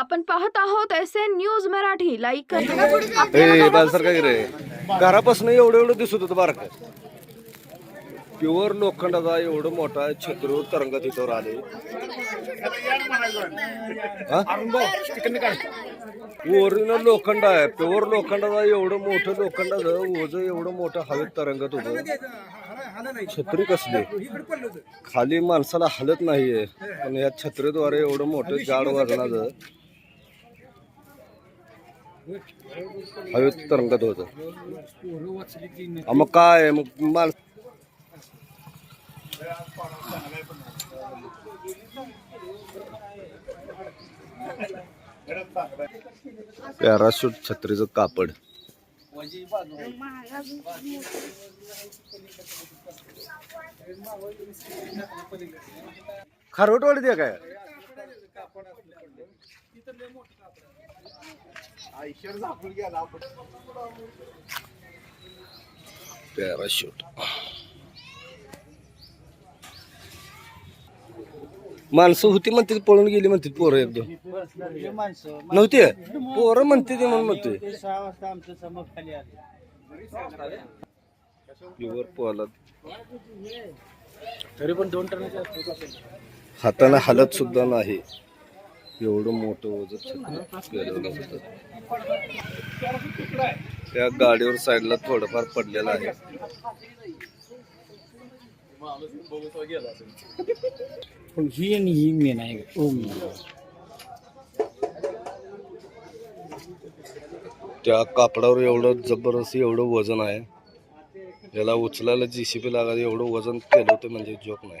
आपण पाहत आहोत S N news Marathi. Like करा. ए बालसारखा रे? घरापासून एवढं एवढं दिसत होतं बारक. प्युअर लोखंडाचा एवढं मोठा छत्र तरंग तिथवर आले ओरिजिनल लोखंड आहे. प्युअर लोखंडाचा एवढं मोठं लोखंडाचं ओझ एवढं मोठं हवेत तरंगत होतं. छत्री कसली? खाली माणसाला हलत नाहीये. पण या छत्रीद्वारे एवढं मोठं जाड वजनाचं हवेत तरंगत होत. मग काय? मग माण पॅराशूट छत्रीचं कापड. खारवटवाडी द्या काय? पॅराशूट माणसं होती म्हणते पळून गेली म्हणते पोरं एकदम. नव्हती? पोरं म्हणते ती म्हणून म्हणते प्युअर तरी पण दोन हाताने हलत सुद्धा नाही. एवढं मोठं होतं त्या गाडीवर साईडला थोडंफार पडलेलं आहे. पण ही आणि ही मेन आहे. ओम त्या कापडावर एवढं जबरदस्त एवढं वजन आहे. याला उचलायला जीसीपी लागायला एवढं वजन केलं होतं म्हणजे जोक नाही.